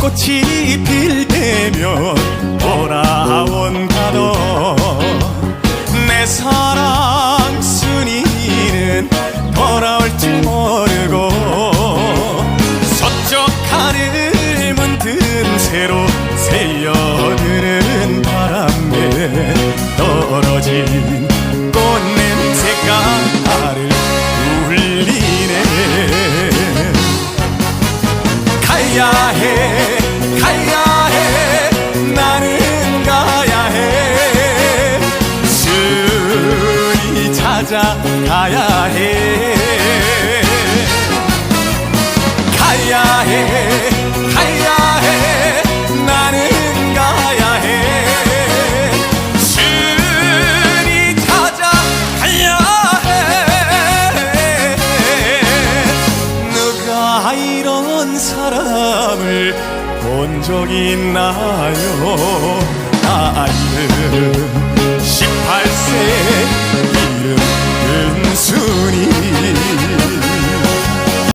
꽃이 필 때면 돌아온다도 내 사랑 순이는 돌아올 줄 모르고 서쪽 하늘 문틈 새로 새어 가야 해. 가야 해 이런 사람을 본 적 있나요